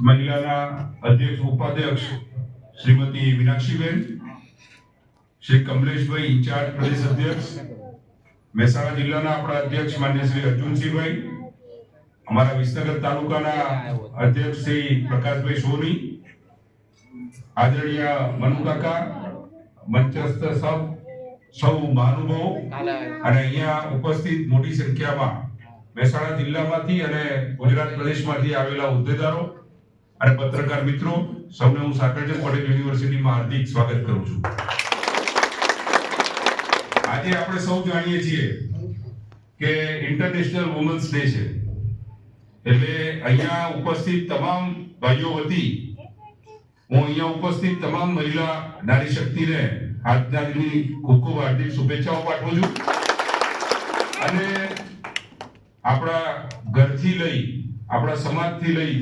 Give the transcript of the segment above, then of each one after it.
મહિલાના અધ્યક્ષ ઉપાધ્યક્ષ શ્રીમતી મીનાક્ષીબેન, શ્રી કમલેશભાઈ ઇન્ચાર્જ પ્રદેશ અધ્યક્ષ, મહેસાણા જિલ્લાના આપણા અધ્યક્ષ માન્ય શ્રી અર્જુનસિંહભાઈ, અમારા વિસનગર તાલુકાના અધ્યક્ષ શ્રી પ્રકાશભાઈ સોની, આદરણીય મનુકાકા મંચસ્થ સૌ સૌ મહાનુભાવો, અને અહીંયા ઉપસ્થિત મોટી સંખ્યામાં મહેસાણા જિલ્લામાંથી અને ગુજરાત પ્રદેશમાંથી આવેલા હોદ્દેદારો અને પત્રકાર મિત્રો, સૌને હું સાકરચંદ પટેલ યુનિવર્સિટીમાં હાર્દિક સ્વાગત કરું છું. આજે આપણે સૌ જાણીએ છીએ કે ઇન્ટરનેશનલ વુમન્સ ડે છે. એટલે અહીંયા ઉપસ્થિત તમામ ભાઈઓ વતી હું અહીંયા ઉપસ્થિત તમામ મહિલા નારી શક્તિને આજના દિનની ખૂબ ખૂબ હાર્દિક શુભેચ્છાઓ પાઠવું છું. અને આપણા ઘરથી લઈ, આપણા સમાજથી લઈ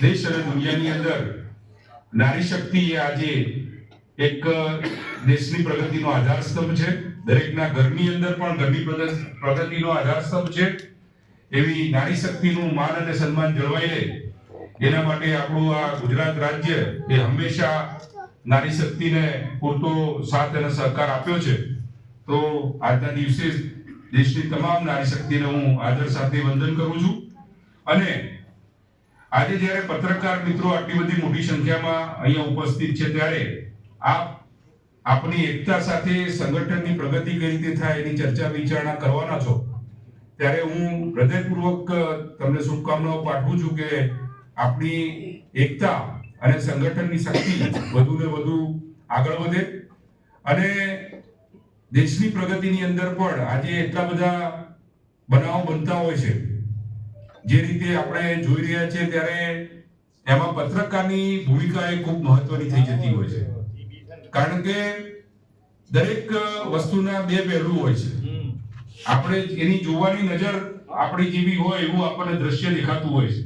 દેશ અને દુનિયાની અંદર નારી શક્તિ એ આજે એક દેશની પ્રગતિનો આધાર સ્તંભ છે. દરેકના ઘરની અંદર પણ ઘરની પ્રગતિ- પ્રગતિનો આધાર સ્તંભ છે. એવી નારી શક્તિનું માન અને સન્માન જળવાઈ રહે. એના માટે આપણું આ ગુજરાત રાજ્ય એ હંમેશા નારી શક્તિને પૂરતો સાથ અને સહકાર આપ્યો છે. તો આજના દિવસે દેશની તમામ નારી શક્તિને હું આદર સાથે વંદન કરું છું. અને આજે જ્યારે પત્રકાર મિત્રો આટલી બધી મોટી સંખ્યામાં અહીંયા ઉપસ્થિત છે, ત્યારે આપ આપની એકતા સાથે સંગઠનની પ્રગતિ કઈ રીતે થાય એની ચર્ચા વિચારણા કરવાના છો, ત્યારે હું હૃદયપૂર્વક તમને શુભકામનાઓ પાઠવું છું કે આપણી એકતા અને સંગઠનની શક્તિ વધુ ને વધુ આગળ વધે અને દેશની પ્રગતિની અંદર પણ આજે એટલા બધા બનાવો બનતા હોય છે. જે રીતે આપણે જોઈ રહ્યા છીએ ત્યારે એમાં પત્રકારની ભૂમિકા એ ખૂબ મહત્વની થઈ જતી હોય છે. કારણ કે દરેક વસ્તુના બે પહેલું હોય છે. આપણે એની જોવાની નજર આપણી જેવી હોય એવું આપણને દ્રશ્ય દેખાતું હોય છે.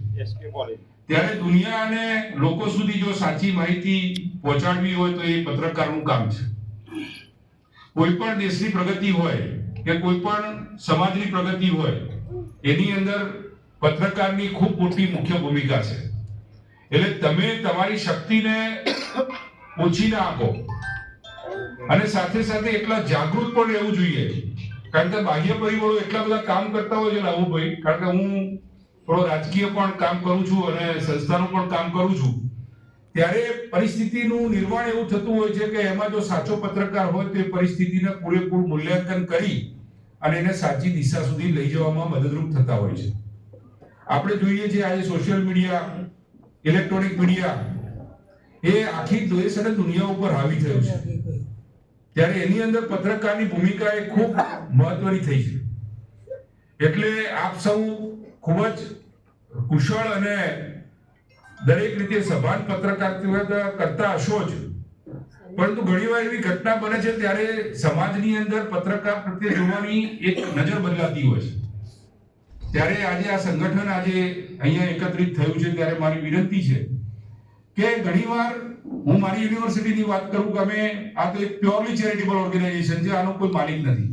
ત્યારે દુનિયા અને લોકો સુધી જો સાચી માહિતી પહોંચાડવી હોય તો એ પત્રકારનું કામ છે. કોઈ પણ દેશની પ્રગતિ હોય કે કોઈ પણ સમાજની પ્રગતિ હોય એની અંદર પત્રકારની ખૂબ મોટી મુખ્ય ભૂમિકા છે. એટલે તમે તમારી શક્તિને ઓછી ના આપો. અને સાથે સાથે એટલા જાગૃત પણ રહેવું જોઈએ. કારણ કે બાહ્ય પરિબળો એટલા બધા કામ કરતા હોય છે લાભુભાઈ કારણ કે હું થોડો રાજકીય પણ કામ કરું છું અને સંસ્થાનું પણ કામ કરું છું. ત્યારે પરિસ્થિતિનું નિર્માણ એવું થતું હોય છે કે એમાં જો સાચો પત્રકાર હોય તો એ પરિસ્થિતિને પૂરેપૂરું મૂલ્યાંકન કરી અને એને સાચી દિશા સુધી લઈ જવામાં મદદરૂપ થતા હોય છે. આપણે જોઈએ છીએ આજે સોશિયલ મીડિયા ઇલેક્ટ્રોનિક મીડિયા એ આખી દેશ અને દુનિયા ઉપર હાવી થયું છે. ત્યારે એની અંદર પત્રકારની ભૂમિકા એ ખૂબ મહત્વની થઈ છે. એટલે આપ સૌ ખૂબ જ કુશળ અને દરેક રીતે સભાન પત્રકારિતા કરતા હશો જ. પરંતુ ઘણીવાર એવી ઘટના બને છે, ત્યારે સમાજની અંદર પત્રકાર પ્રત્યે જોવાની એક નજર બદલાતી હોય છે. ત્યારે આજે આ સંગઠન આજે અહીંયા એકત્રિત થયું છે, ત્યારે મારી વિનંતી છે કે ઘણીવાર હું મારી યુનિવર્સિટીની વાત કરું કે અમે આ તો એક પ્યોરલી ચેરિટેબલ ઓર્ગેનાઇઝેશન છે, આનો કોઈ માલિક નથી.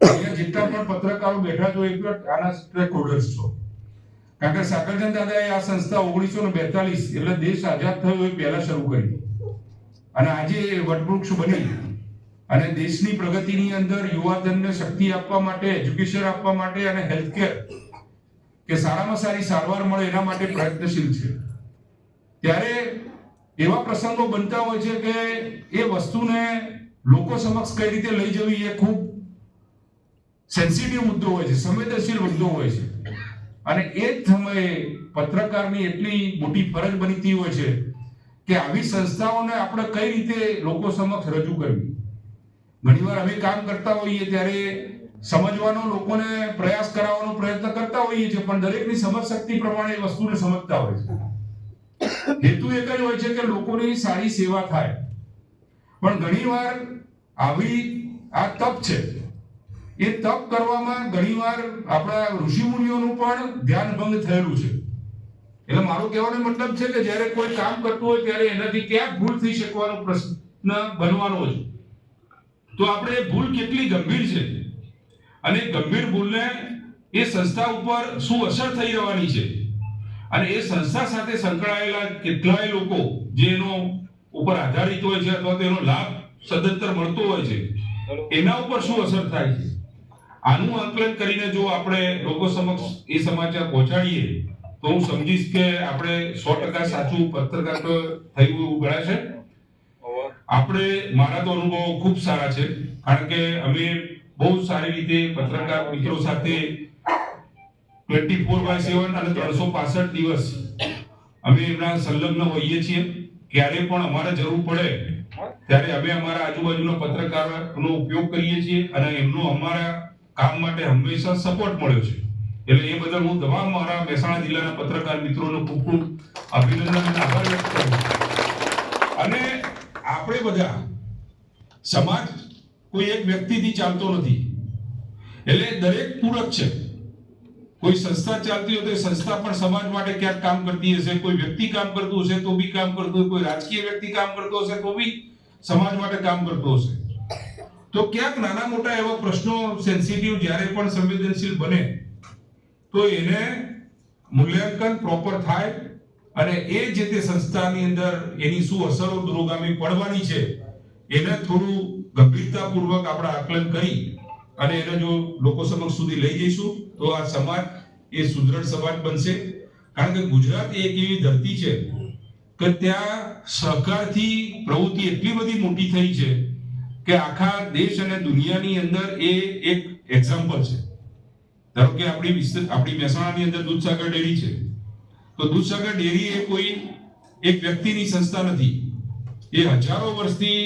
અહીંયા જેટલા પણ પત્રકારો બેઠા છો એક આના સ્ટેક હોલ્ડર્સ છો. કારણ કે સાકરચંદ દાદાએ આ સંસ્થા ઓગણીસો ને બેતાલીસ, એટલે દેશ આઝાદ થયો એ પહેલા શરૂ કરી. અને આજે વટવૃક્ષ બની. અને દેશની પ્રગતિની અંદર યુવાધનને શક્તિ આપવા માટે એજ્યુકેશન આપવા માટે અને હેલ્થકેર કે સારામાં સારી સારવાર મળે એના માટે પ્રયત્નશીલ છે. ત્યારે એવા પ્રસંગો બનતા હોય છે કે એ વસ્તુને લોકો સમક્ષ કઈ રીતે લઈ જવી એ ખૂબ સેન્સિટિવ મુદ્દો હોય છે, સંવેદનશીલ મુદ્દો હોય છે. અને એ જ સમયે પત્રકારની એટલી મોટી ફરજ બનતી હોય છે કે આવી સંસ્થાઓને આપણે કઈ રીતે લોકો સમક્ષ રજૂ કરવી. ઘણીવાર અમે કામ કરતા હોઈએ ત્યારે સમજવાનો, લોકોને પ્રયાસ કરાવવાનો પ્રયત્ન કરતા હોઈએ છીએ, પણ દરેકની સમજ શક્તિ પ્રમાણે એ વસ્તુને સમજતા હોય છે. હેતુ એક જ હોય છે કે લોકોની સારી સેવા થાય. પણ ઘણીવાર આવી આ તપ છે. એ તપ કરવામાં ઘણીવાર આપણા ઋષિમુનિઓનું પણ ધ્યાન ભંગ થયેલું છે. એટલે મારો કહેવાનો મતલબ છે કે જ્યારે કોઈ કામ કરતું હોય ત્યારે એનાથી ક્યાંક ભૂલ થઈ શકવાનો પ્રશ્ન બનવાનો છે તો આપણે ભૂલ કેટલી ગંભીર છે? અને ગંભીર ભૂલને એ સંસ્થા ઉપર શું અસર થઈ રહેવાની છે? અને એ સંસ્થા સાથે સંકળાયેલા કેટલાય લોકો જે એનો ઉપર આધારિત હોય છે અથવા તો એનો લાભ સદંતર મળતો હોય છે, એના ઉપર શું અસર થાય છે? આનું આકલન કરીને જો આપણે લોકો સમક્ષ એ સમાચાર પહોંચાડીએ, તો હું સમજીશ કે આપણે સો ટકા સાચું પત્રકાર થયું એવું ગણાશે. આપણે, મારા તો અનુભવો ખૂબ સારા છે, કારણ કે અમે બહુ સારી રીતે પત્રકાર મિત્રો સાથે ટ્વેન્ટી ફોર બાય સેવન અને ત્રણસો પાસઠ દિવસ અમે એમના સંલગ્ન હોઈએ છીએ ક્યારે પણ અમારે જરૂર પડે, ત્યારે અમે અમારા આજુબાજુના પત્રકારોનો ઉપયોગ કરીએ છીએ અને એમનો અમારા કામ માટે હંમેશા સપોર્ટ મળ્યો છે એટલે એ બદલ હું તમામ મારા મહેસાણા જિલ્લાના પત્રકાર મિત્રોનો ખૂબ ખૂબ અભિનંદન અને આભાર વ્યક્ત કરું છું. આપણે બધા સમાજ કોઈ એક વ્યક્તિથી ચાલતો નથી. એટલે દરેક પૂરક છે. કોઈ સંસ્થા ચાલતી હોય તો સંસ્થા પણ સમાજ માટે ક્યાંક કામ કરતી હશે, કોઈ વ્યક્તિ કામ કરતું હશે તો બી કામ કરતું કોઈ રાજકીય વ્યક્તિ કામ કરતો હશે તો બી સમાજ માટે કામ કરતો હશે. તો ક્યાંક નાના મોટા એવા પ્રશ્નો સેન્સિટિવ જ્યારે પણ સંવેદનશીલ બને, તો એને મૂલ્યાંકન પ્રોપર થાય અને એ જે તે સંસ્થાની અંદર એની શું અસરો દુરોગામી પડવાની છે, એને થોડું ગંભીરતાપૂર્વક આપણે આકલન કરી અને એને જો લોકો સમક્ષ સુધી લઈ જઈશું, તો આ સમાજ એ સુદૃઢ સમાજ બનશે. કારણ કે ગુજરાત એક એવી ધરતી છે કે ત્યાં સહકારથી પ્રવૃત્તિ એટલી બધી મોટી થઈ છે કે આખા દેશ અને દુનિયાની અંદર એ એક એક્ઝામ્પલ છે. ધારો કે આપણી આપણી મહેસાણાની અંદર દૂધસાગર ડેરી છે. તો દૂધસાગર ડેરી એ કોઈ એક વ્યક્તિની સંસ્થા નથી. એ હજારો વર્ષથી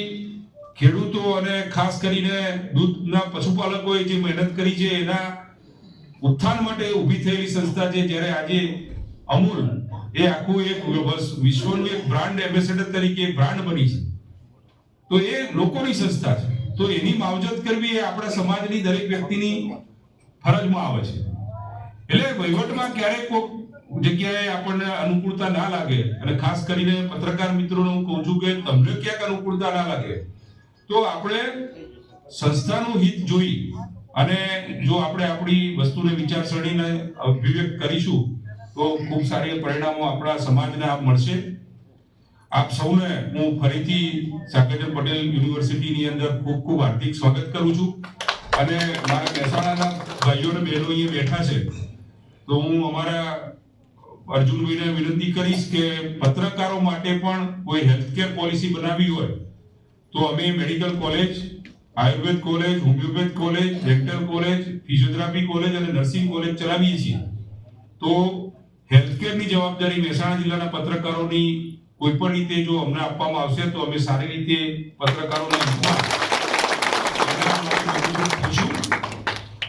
ખેડૂતો અને ખાસ કરીને દૂધના પશુપાલકોએ જે મહેનત કરી છે, એના ઉત્થાન માટે ઊભી થયેલી સંસ્થા છે, જ્યારે આજે અમૂલ એ આખું એક વિશ્વનું એક બ્રાન્ડ એમ્બેસેડર તરીકે બ્રાન્ડ બની છે. તો એ લોકોની સંસ્થા છે. તો એની માવજત કરવી એ આપણા સમાજની દરેક વ્યક્તિની ફરજમાં આવે છે. એટલે વહીવટમાં ક્યારેક કોઈક જગ્યાએ આપણને અનુકૂળતા ના લાગે અને ખાસ કરીને પત્રકાર મિત્રોને હું કહું છું કે તમને ક્યાંક અનુકૂળતા ના લાગે, તો આપણે સંસ્થાનું હિત જોઈ અને જો આપણે આપણી વસ્તુને વિચારસરણીને અભિવ્યક્ત કરીશું, તો ખૂબ સારી પરિણામો આપણા સમાજને આપ મળશે. આપ સૌને હું ફરીથી સાગરચંદ પટેલ યુનિવર્સિટીની અંદર ખૂબ ખૂબ હાર્દિક સ્વાગત કરું છું અને મારા મહેસાણાના ભાઈઓ અને બહેનો અહીંયા બેઠા છે. તો હું અમારા અર્જુનભાઈને વિનંતી કરીશ કે પત્રકારો માટે પણ કોઈ હેલ્થકેર પોલિસી બનાવવી હોય, તો અમે medical college ayurveda college homeopath college dental college physiotherapy college અને નર્સિંગ કોલેજ ચલાવીએ છીએ. તો હેલ્થકેરની જવાબદારી મહેસાણા જિલ્લાના પત્રકારોની કોઈ પણ રીતે જો અમને આપવામાં આવશે, તો અમે સારી રીતે પત્રકારોના.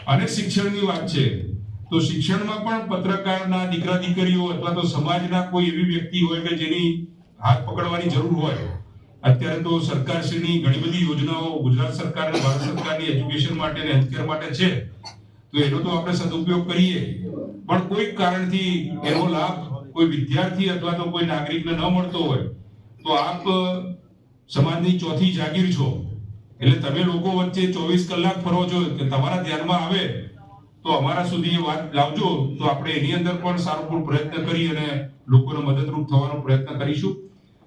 અને શિક્ષણની વાત છે. તો શિક્ષણમાં પણ પત્રકારના દીકરા દીકરીઓ અથવા તો સમાજના કોઈ એવી વ્યક્તિ હોય કે જેની હાથ પકડવાની જરૂર હોય. અત્યારે તો સરકારશ્રીની ઘણી બધી યોજનાઓ ગુજરાત સરકાર અને ભારત સરકારની એજ્યુકેશન માટે અને હેલ્થકેર માટે છે. તો એનો તો આપણે સદુપયોગ કરીએ. પણ કોઈક કારણથી એનો લાભ કોઈ વિદ્યાર્થી અથવા તો કોઈ નાગરિકને ન મળતો હોય, તો આપ સમાજની ચોથી જાગીર છો. એટલે તમે લોકો વચ્ચે ચોવીસ કલાક ફરો છો કે તમારા ધ્યાનમાં આવે તો અમારા સુધી એ વાત લાવજો. તો આપણે એની અંદર પણ સારો પૂરો પ્રયત્ન કરી અને લોકોને મદદરૂપ થવાનો પ્રયત્ન કરીશું.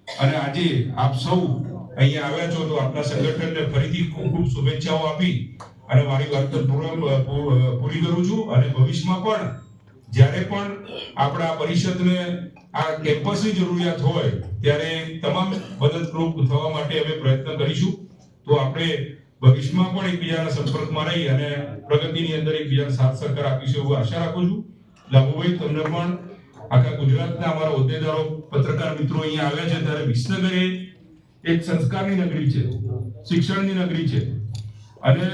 અને આજે આપ સૌ અહીંયા આવ્યા છો તો આપના સંગઠનને ફરીથી ખૂબ ખૂબ શુભેચ્છાઓ આપી અને મારી વાત પૂરી કરું છું. અને ભવિષ્યમાં પણ જ્યારે પણ આપણા પરિષદને આ કેમ્પસની જરૂરિયાત હોય ત્યારે તમામ મદદરૂપ થવા માટે અમે પ્રયત્ન કરીશું. તો આપણે ભવિષ્યમાં પણ એકબીજાના સંપર્કમાં રહી અને પ્રગતિની અંદર એકબીજાને સાથ સહકાર આપીશું એવું આશા રાખું છું. લાભુભાઈ, તમને પણ આખા ગુજરાતના અમારા હોદ્દેદારો, પત્રકાર મિત્રો અહીંયા આવ્યા છે ત્યારે વિસનગર એ એક સંસ્કારની નગરી છે, શિક્ષણની નગરી છે. અને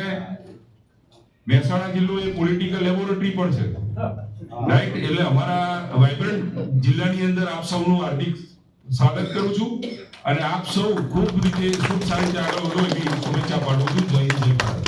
મહેસાણા જિલ્લો એ પોલિટિકલ લેબોરેટરી પણ છે. રાઈટ એટલે અમારા વાઇબ્રન્ટ જિલ્લાની અંદર આપ સૌનું હાર્દિક સ્વાગત કરું છું. અને આપ સૌ ખૂબ રીતે ખૂબ સારી રીતે આગળ વધો એવી શુભેચ્છા પાઠવું છું. જય જય ભારત